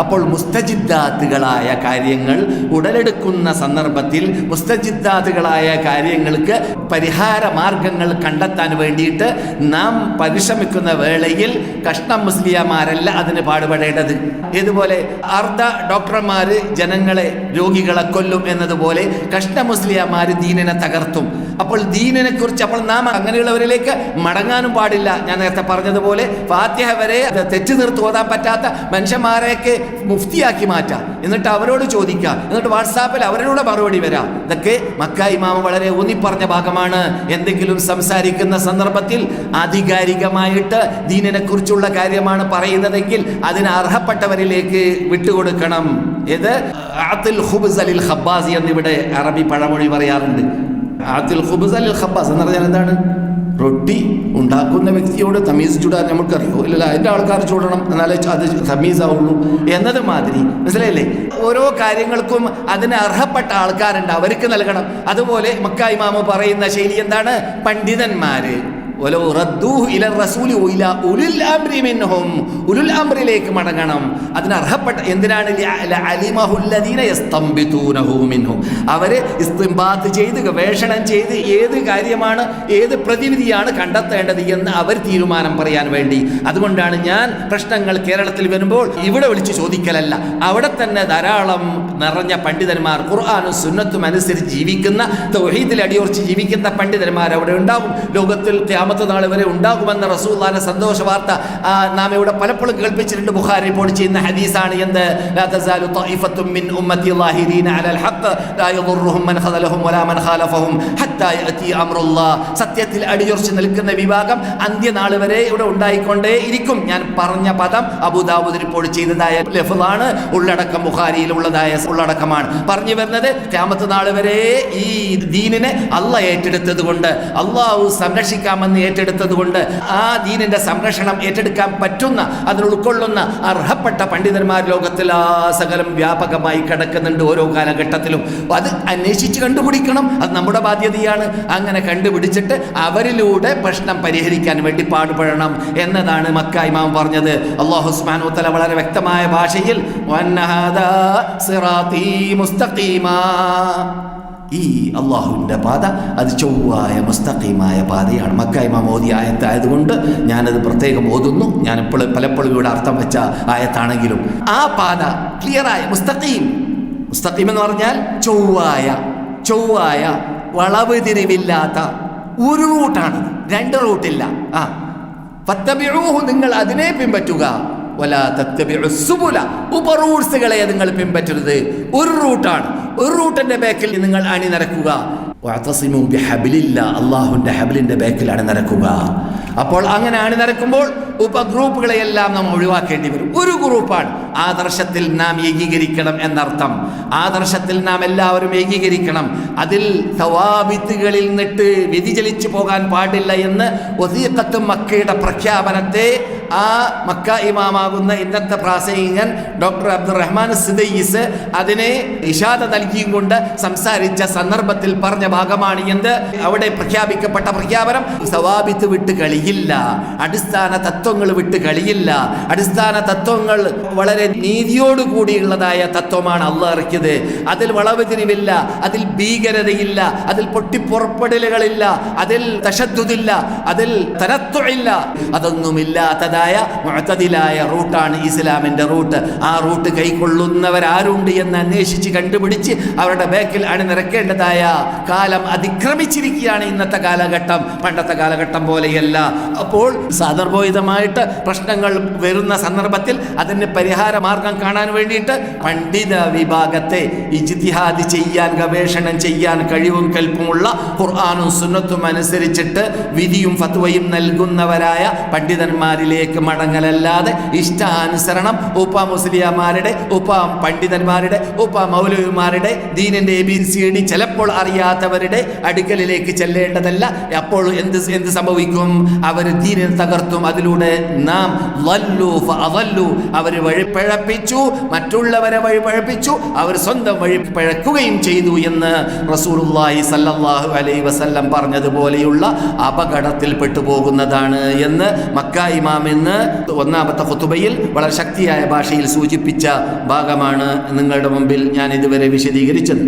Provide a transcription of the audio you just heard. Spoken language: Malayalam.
അപ്പോൾ മുസ്തജിദ്ദാത്തുകളായ കാര്യങ്ങൾ ഉടലെടുക്കുന്ന സന്ദർഭത്തിൽ മുസ്തജിദ്ദാത്തുകളായ കാര്യങ്ങൾക്ക് പരിഹാര മാർഗങ്ങൾ കണ്ടെത്താൻ വേണ്ടിയിട്ട് നാം പരിശ്രമിക്കുന്ന വേളയിൽ കഷ്ണം മുസ്ലിയാമാരല്ല അതിന് പാടുപെടേണ്ടത്. ഇതുപോലെ അർദ്ധ ഡോക്ടർമാർ ജനങ്ങളെ രോഗികളെ കൊല്ലും എന്നതുപോലെ കഷ്ണ മുസ്ലിയാമാര് ദീനനെ തകർത്തും. അപ്പോൾ ദീനിനെ കുറിച്ച് അപ്പോൾ നാം അങ്ങനെയുള്ളവരിലേക്ക് മടങ്ങാനും പാടില്ല. ഞാൻ നേരത്തെ പറഞ്ഞതുപോലെ ഫാത്തിഹ വരെ അത് തെറ്റ് നിർത്ത് ഓതാൻ പറ്റാത്ത മനുഷ്യന്മാരെയൊക്കെ മുഫ്തിയാക്കി മാറ്റാം. എന്നിട്ട് അവരോട് ചോദിക്കുക എന്നിട്ട് വാട്സാപ്പിൽ അവരോട് മറുപടി വരാം. ഇതൊക്കെ മക്ക ഇമാമ വളരെ ഊന്നിപ്പറഞ്ഞ ഭാഗമാണ്. എന്തെങ്കിലും സംസാരിക്കുന്ന സന്ദർഭത്തിൽ ആധികാരികമായിട്ട് ദീനിനെ കുറിച്ചുള്ള കാര്യമാണ് പറയുന്നതെങ്കിൽ അതിന് അർഹപ്പെട്ടവരിലേക്ക് വിട്ടുകൊടുക്കണം. ഇത് ആത്തിൽ ഹുബ്സ് അലിൽ ഹബ്ബാസി എന്നിവിടെ അറബി പഴമൊഴി പറയാറുണ്ട്. ആത്തിൽ ഹുബ്സ് അലിൽ ഹബ്ബാസ് എന്ന് പറഞ്ഞാൽ എന്താണ്? റൊട്ടി ഉണ്ടാക്കുന്ന വ്യക്തിയോട് തമീസ് ചൂടാൻ നമുക്കറിയോ? ഇല്ല അതിന്റെ ആൾക്കാർ ചൂടണം എന്നാലേ അത് തമീസാവുള്ളൂ എന്നത് മാതിരി. മനസ്സിലായില്ലേ? ഓരോ കാര്യങ്ങൾക്കും അതിന് അർഹപ്പെട്ട ആൾക്കാരുണ്ട് അവർക്ക് നൽകണം. അതുപോലെ മക്ക ഇമാമ പറയുന്ന ശൈലി എന്താണ്? പണ്ഡിതന്മാര്. ഉലുൽഅംറിലേക്ക് മടങ്ങണം. അതിന് അർഹപ്പെട്ട എന്തിനാണ്? അവരെ ഇസ്തിംബാത്ത് ചെയ്ത് ഗവേഷണം ചെയ്ത് ഏത് കാര്യമാണ് ഏത് പ്രതിവിധിയാണ് കണ്ടെത്തേണ്ടത് എന്ന് അവർ തീരുമാനം പറയാൻ വേണ്ടി. അതുകൊണ്ടാണ് ഞാൻ പ്രശ്നങ്ങൾ കേരളത്തിൽ വരുമ്പോൾ ഇവിടെ വിളിച്ച് ചോദിക്കലല്ല. അവിടെ തന്നെ ധാരാളം നിറഞ്ഞ പണ്ഡിതന്മാർ ഖുർആാനും സുന്നത്തും അനുസരിച്ച് ജീവിക്കുന്ന തൗഹീദിൽ അടിയുറച്ച് ജീവിക്കുന്ന പണ്ഡിതന്മാർ അവിടെ ഉണ്ടാവും. ലോകത്തിൽ ക്യാമ ത്യാമത്തെ നാൾ വരെ ഉണ്ടാകുമെന്ന റസൂല്ലാന്റെ സന്തോഷ വാർത്ത നാം ഇവിടെ പലപ്പോഴും കേൾപ്പിച്ചിട്ടുണ്ട്. ബുഖാരി റിപ്പോർട്ട് ചെയ്യുന്ന ഹദീസാണ് എന്ത്? സത്യത്തിൽ അടിയുറച്ച് നിൽക്കുന്ന വിഭാഗം അന്ത്യനാൾ വരെ ഇവിടെ ഉണ്ടായിക്കൊണ്ടേ ഇരിക്കും. ഞാൻ പറഞ്ഞ പദം അബുദാബുദ് റിപ്പോർട്ട് ചെയ്തതായ ലഫുദാണ് ഉള്ളടക്കം ബുഖാരിയിൽ ഉള്ളതായ ഉള്ളടക്കമാണ്. പറഞ്ഞു വരുന്നത് ക്യാമത്ത് നാൾ വരെ ഈ ദീനിനെ അല്ല ഏറ്റെടുത്തത് കൊണ്ട്. അള്ളാഹു സംരക്ഷിക്കാമെന്ന് ഏറ്റെടുത്തത് കൊണ്ട് ആ ദീനിന്റെ സംരക്ഷണം ഏറ്റെടുക്കാൻ പറ്റുന്ന അതിൽ ഉൾക്കൊള്ളുന്ന അർഹപ്പെട്ട പണ്ഡിതന്മാർ ലോകത്തിൽ ആ സകലം വ്യാപകമായി കിടക്കുന്നുണ്ട് ഓരോ കാലഘട്ടത്തിലും. അത് അന്വേഷിച്ച് കണ്ടുപിടിക്കണം. അത് നമ്മുടെ ബാധ്യതയാണ്. അങ്ങനെ കണ്ടുപിടിച്ചിട്ട് അവരിലൂടെ പ്രശ്നം പരിഹരിക്കാൻ വേണ്ടി പാടുപെടണം എന്നതാണ് മക്ക ഇമാം പറഞ്ഞത്. അള്ളാഹു സുബ്ഹാനഹു വതആല വളരെ വ്യക്തമായ ഭാഷയിൽ "വഅന്ന സിറാത്തി മുസ്തഖീമാ." ഈ അള്ളാഹുവിന്റെ പാത അത് ചൊവ്വായ മുസ്തഖീമായ പാതയാണ്. മക്ക ഓതി ആയത്തായതുകൊണ്ട് ഞാനത് പ്രത്യേകം ഓതുന്നു. ഞാൻ എപ്പോഴും പലപ്പോഴും ഇവിടെ അർത്ഥം വെച്ച ആയത്താണെങ്കിലും ആ പാത ക്ലിയറായ മുസ്തഖീം. മുസ്തഖീം എന്ന് പറഞ്ഞാൽ ചൊവ്വായ ചൊവ്വായ വളവ് തിരിവില്ലാത്ത ഒരു റൂട്ടാണ് രണ്ട് റൂട്ടില്ല. ആ. ഫത്തബിഊഹു നിങ്ങൾ അതിനെ പിൻപറ്റുക. വല ഉപറൂട്ട്സുകളെ നിങ്ങൾ പിൻപറ്റരുത്. ഒരു റൂട്ടാണ്. ഒരു റൂട്ടിന്റെ ബാക്കിൽ നിങ്ങൾ അണി നടക്കുക ബിഹബ്ലില്ല. അള്ളാഹുവിന്റെ ഹബിലിന്റെ ബാക്കിൽ അണിനിരക്കുക അപ്പോൾ അങ്ങനെ അണിനിരക്കുമ്പോൾ ഉപഗ്രൂപ്പുകളെയെല്ലാം നാം ഒഴിവാക്കേണ്ടി വരും. ഒരു ഗ്രൂപ്പാണ്. ആദർശത്തിൽ നാം ഏകീകരിക്കണം എന്നർത്ഥം. ആദർശത്തിൽ നാം എല്ലാവരും ഏകീകരിക്കണം. അതിൽ തവാബിത്തുകളിൽ നിന്നിട്ട് വ്യതിചലിച്ചു പോകാൻ പാടില്ല എന്ന് ഒസീഖത്തും മക്കയുടെ പ്രഖ്യാപനത്തെ ആ മക്ക ഇമാമാകുന്ന ഇന്നത്തെ പ്രാസംഗികൻ ഡോക്ടർ അബ്ദുറഹ്മാൻ സിദയ്യസ് അതിനെ ഇഷാദ നൽകിയും കൊണ്ട് സംസാരിച്ച സന്ദർഭത്തിൽ പറഞ്ഞ ഭാഗമാണ് എന്ത്? അവിടെ പ്രഖ്യാപിക്കപ്പെട്ട പ്രഖ്യാപനം സവാബിത്ത് വിട്ട് കളിയില്ല അടിസ്ഥാന തത്വങ്ങൾ വിട്ട് കളിയില്ല. അടിസ്ഥാന തത്വങ്ങൾ വളരെ നീതിയോട് കൂടിയുള്ളതായ തത്വമാണ് അള്ള ഇറക്കിയത് അതിൽ വളവ് തിരിവില്ല അതിൽ ഭീകരതയില്ല അതിൽ പൊട്ടിപ്പുറപ്പെടലുകളില്ല അതിൽ തശദ്ദുദില്ല അതിൽ തരത്വമില്ല അതൊന്നുമില്ലാത്തതായ മുഴത്തതിലായ റൂട്ടാണ് ഇസ്ലാമിന്റെ റൂട്ട്. ആ റൂട്ട് കൈക്കൊള്ളുന്നവരാരുണ്ട് എന്ന് അന്വേഷിച്ച് കണ്ടുപിടിച്ച് അവരുടെ ബാക്കിൽ അണിനിരക്കേണ്ടതായ കാലം അതിക്രമിച്ചിരിക്കുകയാണ് ഇന്നത്തെ കാലഘട്ടം. പണ്ടത്തെ കാലഘട്ടം പോലെയല്ല. അപ്പോൾ സന്ദർഭോചിതമായിട്ട് പ്രശ്നങ്ങൾ വരുന്ന സന്ദർഭത്തിൽ അതിന് പരിഹാര മാർഗം കാണാൻ വേണ്ടിയിട്ട് പണ്ഡിത വിഭാഗത്തെ ഇജ്തിഹാദ് ചെയ്യാൻ ഗവേഷണം ചെയ്യാൻ കഴിവും കൽപ്പുമുള്ള ഖുർആാനും സുന്നത്തും അനുസരിച്ചിട്ട് വിധിയും ഫത്വയും നൽകുന്നവരായ പണ്ഡിതന്മാരിലേക്ക് മടങ്ങലല്ലാതെ ഇഷ്ടാനുസരണം ഉപ്പ മുസ്ലിയാമാരുടെ ഉപ്പ പണ്ഡിതന്മാരുടെ ഉപ്പ മൗലവിമാരുടെ ദീനിന്റെ എ ബി സി ഡി ചിലപ്പോൾ അറിയാത്തവരുടെ അടുക്കലിലേക്ക് ചെല്ലേണ്ടതല്ല. അപ്പോൾ എന്ത് എന്ത് സംഭവിക്കും? അവർ ദീനിനെ തകർത്തും. അതിലൂടെ നാം വല്ലു അവല്ലു അവർ വഴിപ്പഴപ്പിച്ചു മറ്റുള്ളവരെ വഴിപ്പഴപ്പിച്ചു അവർ സ്വന്തം വഴി പഴക്കുകയും ചെയ്തു എന്ന് റസൂലുള്ളാഹി സല്ലാഹു അലൈ വസല്ലം പറഞ്ഞതുപോലെയുള്ള അപകടത്തിൽ പെട്ടുപോകുന്നതാണ് എന്ന് മക്ക ഇമാമിൽ എന്ന് ഒന്നാമത്തെ കൊത്തുബയിൽ വളരെ ശക്തിയായ ഭാഷയിൽ സൂചിപ്പിച്ച ഭാഗമാണ് നിങ്ങളുടെ മുമ്പിൽ ഞാൻ ഇതുവരെ വിശദീകരിച്ചത്.